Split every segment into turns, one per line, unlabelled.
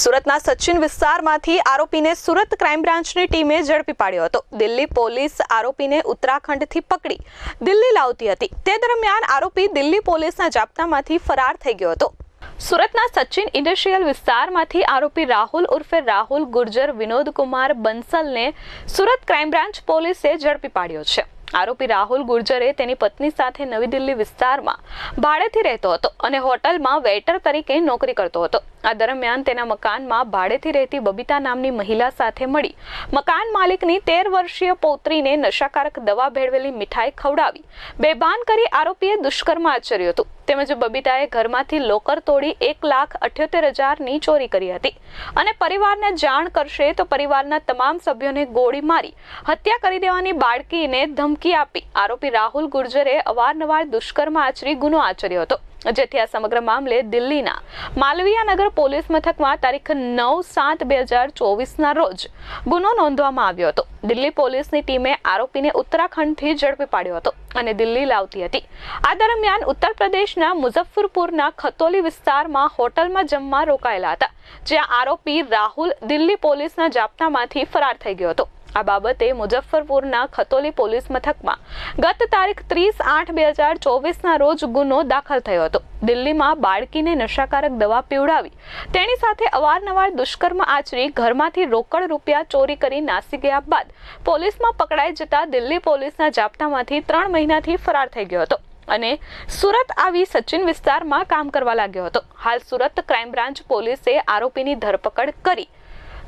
સુરતના સચિન વિસ્તારમાંથી આરોપીને સુરત ક્રાઇમ બ્રાન્ચની ટીમે ઝડપી પાડ્યો હતો. દિલ્હી પોલીસ આરોપીને ઉત્તરાખંડથી પકડી દિલ્હી લાવતી હતી. તે દરમિયાન આરોપી દિલ્હી પોલીસના જાપ્તામાંથી ફરાર થઈ ગયો હતો. સુરતના સચિન ઇન્ડસ્ટ્રીયલ વિસ્તારમાંથી આરોપી રાહુલ ઉર્ફે રાહુલ ગુર્જર વિનોદ કુમાર બંસલને સુરત ક્રાઇમ બ્રાન્ચ પોલીસે ઝડપી પાડ્યો છે. આરોપી રાહુલ ગુર્જરે તેની પત્ની સાથે નવી દિલ્હી વિસ્તારમાં ભાડેથી રહેતો હતો અને હોટલમાં વેઇટર તરીકે નોકરી કરતો હતો. આ દરમિયાન તેના મકાનમાં ભાડેથી રહેતી બબીતા નામની મહિલા સાથે મળી. મકાન માલિકની તેર વર્ષીય પૌત્રીને નશાકારક દવા ભેળવેલી મીઠાઈ ખવડાવી. બેભાન કરી આરોપીએ દુષ્કર્મ આચર્યું હતું. તેમજ બબીતાએ ઘરમાંથી લોકર તોડી એક લાખ અઠ્યોતેર હજારની ચોરી કરી હતી. અને પરિવારને જાણ કરશે તો પરિવારના તમામ સભ્યોને ગોળી મારી. હત્યા કરી દેવાની બાળકીને ધમકી આપી. આરોપી રાહુલ ગુર્જરે અવારનવાર દુષ્કર્મ આચરી ગુનો આચર્યો હતો. જેથી આ સમગ્ર મામલે દિલ્હીના માલવીયાનગર પોલીસ મથકમાં તારીખ નવ સાત બે હજાર ચોવીસના રોજ ગુનો નોંધવામાં આવ્યો હતો. દિલ્હી પોલીસની ટીમે આરોપીને ઉત્તરાખંડથી ઝડપી પાડ્યો હતો અને દિલ્હી લાવતી હતી. આ દરમિયાન ઉત્તર પ્રદેશના મુઝફ્ફરપુરના ખતોલી વિસ્તારમાં હોટલમાં જમવા રોકાયેલા હતા, જ્યાં આરોપી રાહુલ દિલ્હી પોલીસના જાપ્તામાંથી ફરાર થઈ ગયો હતો. આ બાબતે મુઝફ્ફરપુરના ખતોલી પોલીસ મથકમાં ગત તારીખ ત્રીસ આઠ બે હજાર ચોવીસના રોજ ગુનો દાખલ થયો હતો. દિલ્હીમાં બાળકીને નશાકારક દવા પીવડાવી તેની સાથે અવારનવાર દુષ્કર્મ આચરી ઘરમાંથી રોકડ રૂપિયા ચોરી કરી નાસી ગયા બાદ પોલીસમાં પકડાઈ જતા દિલ્હી પોલીસના જાપ્તામાંથી ત્રણ મહિનાથી ફરાર થઈ ગયો હતો અને સુરત આવી સચિન વિસ્તારમાં કામ કરવા લાગ્યો હતો. હાલ સુરત ક્રાઇમ બ્રાન્ચ પોલીસે આરોપીની ધરપકડ કરી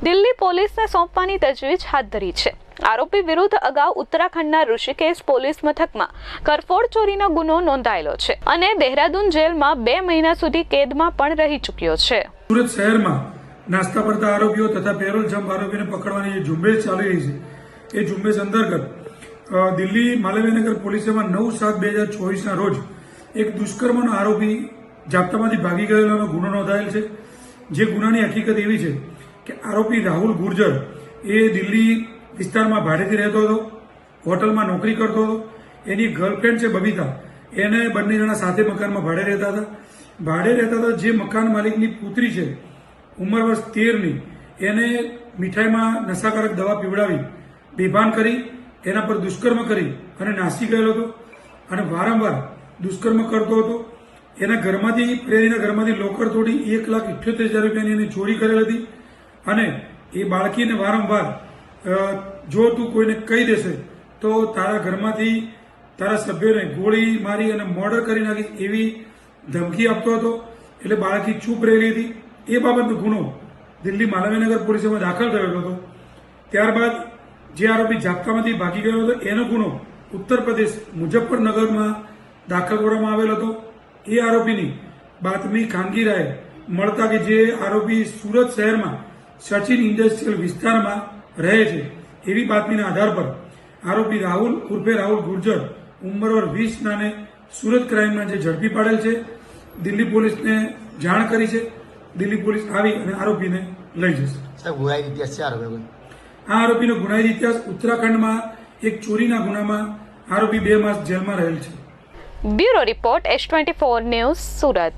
દિલ્હી પોલીસને સોંપવાની તજવીજ હાથ ધરી છે. આરોપી વિરુદ્ધ અગાઉ ઉત્તરાખંડના ઋષિકેશ પોલીસ મથકમાં કરફોડ ચોરીનો ગુનો નોંધાયેલો છે અને દેહરાદૂન જેલમાં બે મહિના સુધી કેદમાં પણ રહી ચૂક્યો છે.
સુરત શહેરમાં નાસ્તા પડતા આરોપીઓ તથા પેરોલ જમ્પ આરોપીને પકડવાની જે ઝુંબેશ ચાલી રહી છે, એ ઝુંબેશ અંતર્ગત દિલ્હી માલવીનગર પોલીસેમાં નવ સાત બે હજાર ચોવીસના રોજ એક દુષ્કર્મનો આરોપી જાપ્તામાંથી ભાગી ગયેલાનો ગુનો નોંધાયેલ છે. જે ગુનાની હકીકત એવી છે કે આરોપી રાહુલ ગુર્જર એ દિલ્હી વિસ્તારમાં ભાડેથી રહેતો હતો, હોટલમાં નોકરી કરતો હતો. એની ગર્લફ્રેન્ડ છે બબીતા. એને બંને જણા સાથે મકાનમાં ભાડે રહેતા હતા. ભાડે રહેતા હતા જે મકાન માલિકની પુત્રી છે, ઉંમર વર્ષ તેરની, એને મીઠાઈમાં નશાકારક દવા પીવડાવી, બેભાન કરી, એના પર દુષ્કર્મ કરી અને નાસી ગયેલો હતો. અને વારંવાર દુષ્કર્મ કરતો હતો. એના ઘરમાંથી, પ્રેરીના ઘરમાંથી લોકર તોડી એક લાખ ઇઠ્યોતેર હજાર રૂપિયાની એની ચોરી કરેલ હતી. અને એ બાળકીને વારંવાર જો તું કોઈને કહી દેશે, તો તારા ઘરમાંથી તારા સભ્યોને ગોળી મારી અને મર્ડર કરી નાખીશ એવી ધમકી આપતો હતો. એટલે બાળકી ચૂપ રહેલી હતી. એ બાબતનો ગુનો દિલ્હી માલવીનગર પોલીસમાં દાખલ થયેલો હતો. ત્યારબાદ જે આરોપી જાપ્તામાંથી ભાગી ગયો હતો, એનો ગુનો ઉત્તર પ્રદેશ મુઝફ્ફરનગરમાં દાખલ કરવામાં આવેલો હતો. એ આરોપીની બાતમી ખાનગી રાય મળતા કે જે આરોપી સુરત શહેરમાં સચિન ઇન્ડસ્ટ્રીયલ વિસ્તારમાં રહે છે. એવી બાતમીના આધાર પર આરોપી રાહુલ ઉર્ફે રાહુલ ગુર્જર ઉંમર વર્ષ વીસ નાને સુરત ક્રાઇમમાં જે ઝડપી પાડેલ છે. દિલ્હી પોલીસને જાણ કરી છે. દિલ્હી પોલીસ આવી અને આરોપીને લઈ જશે.
ગુનાહિત ઇતિહાસ છે આરોપી
આ આરોપીનો ગુનાહિત ઇતિહાસ ઉત્તરાખંડમાં એક ચોરીના ગુનામાં આરોપી બે માસ જેલમાં રહેલ છે.
Bureau report S twenty four news Surat.